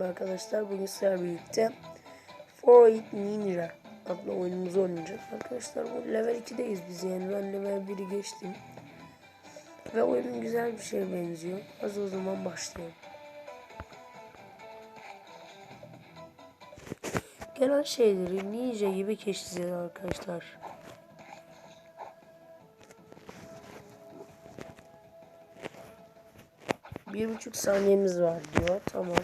Arkadaşlar bugün sizlerle birlikte Fortnite Ninja adlı oyunumuzu oynayacağız. Arkadaşlar bu level 2'deyiz biz yani ben level 1'i geçtim. Ve oyun güzel bir şeye benziyor. Hadi o zaman başlayalım. Genel şeyleri ninja gibi keşfedeceğiz arkadaşlar. Bir buçuk saniyemiz var diyor. Tamam.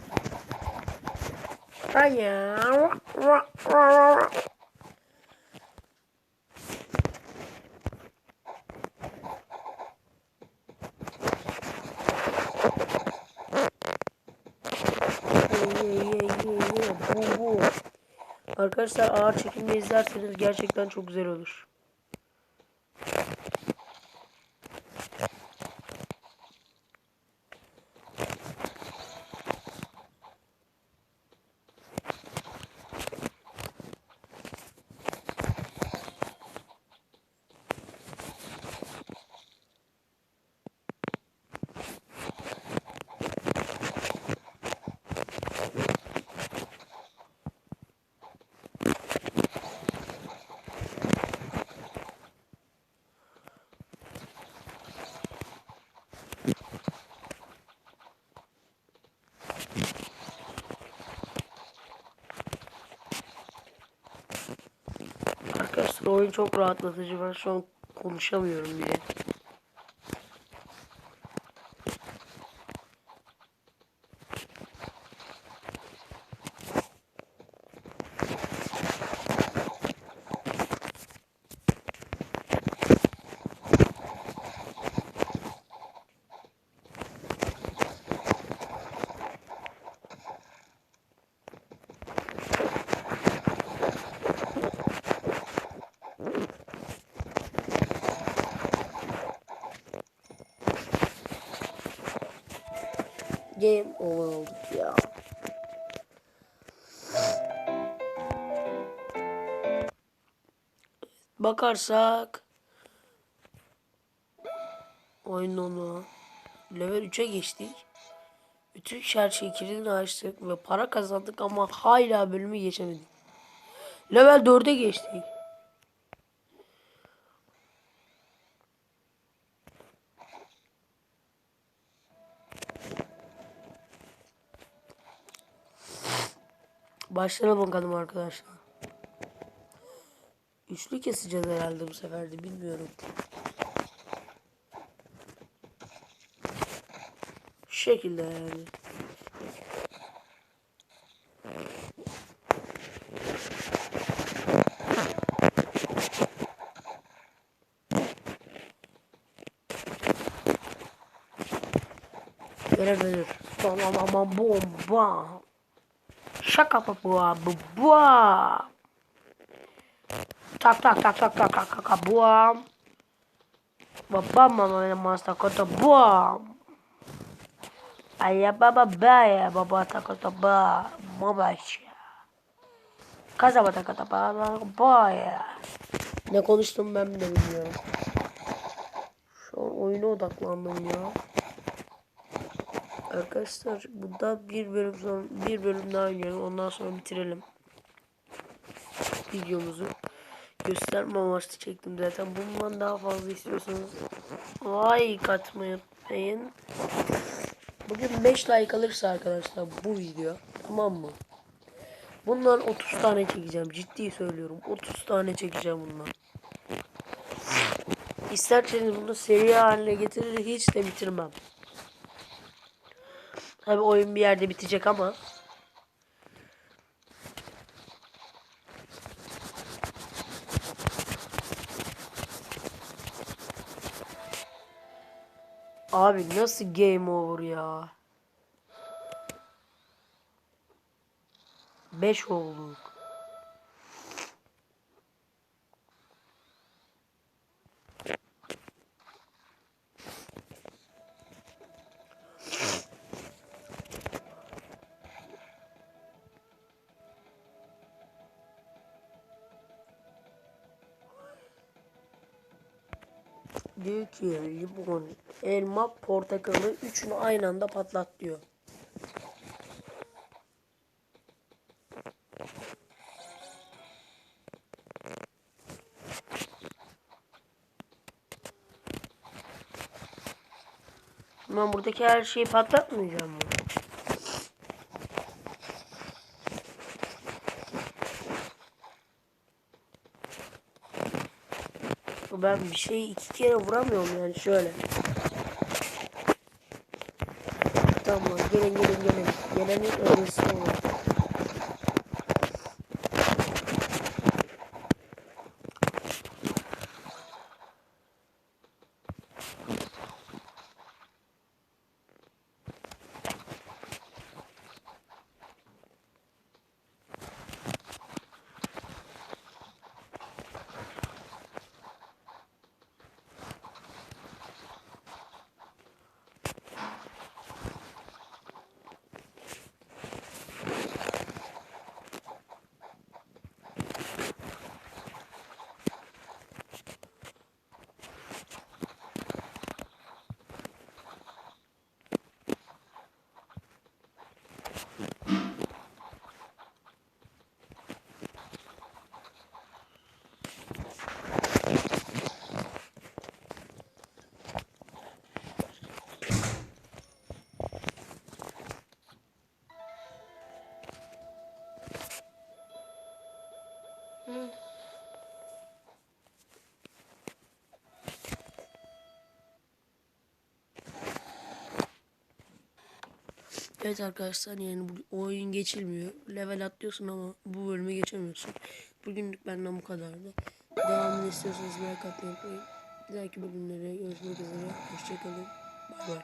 Arkadaşlar ağır çekimde izlerseniz gerçekten çok güzel olur. Oyun çok rahatlatıcı. Ben şu an konuşamıyorum bile. Game over olduk ya. Bakarsak oyun level 3'e geçtik. Bütün her şeyi kilidini açtık ve para kazandık ama hala bölümü geçemedik. Level 4'e geçtik. Başlayalım bakalım arkadaşlar. Üçlü keseceğiz herhalde bu sefer de bilmiyorum. Şu şekilde yani. Görebilir. Tamam ama bomba. Şaka papua bua. Tak tak tak tak tak tak tak buam. Babam mama masta kota buam. Aya baba baya baba takota ba mabaşya. Kaza bata kata ba baya. Ne konuştum ben bile bilmiyorum. Şu an oyuna odaklandım ya. Arkadaşlar burada bir bölüm sonra bir bölüm daha oynayalım. Ondan sonra bitirelim. Videomuzu gösterme amaçlı çektim zaten. Bundan daha fazla istiyorsanız like atmayı unutmayın. Bugün 5 like alırsa arkadaşlar bu video tamam mı? Bundan 30 tane çekeceğim. Ciddi söylüyorum. 30 tane çekeceğim bundan. İsterseniz bunu seri haline getirir hiç de bitirmem. Tabi oyun bir yerde bitecek ama. Abi nasıl game over ya? 5 olduk. diyor ki limon, elma, portakalı üçünü aynı anda patlat diyor. Ben buradaki her şeyi patlatmayacağım mı? Ben bir şeyi iki kere vuramıyorum yani şöyle. Tamam gelin gelin gelin. Gelenin ölüsü var. Evet arkadaşlar yani bu oyun geçilmiyor. Level atlıyorsun ama bu bölümü geçemiyorsun. Bugünlük benden bu kadardı. Devamını istiyorsanız like atmayı unutmayın. Bir dahaki bölümlere görüşmek üzere. Hoşçakalın. Bay bay.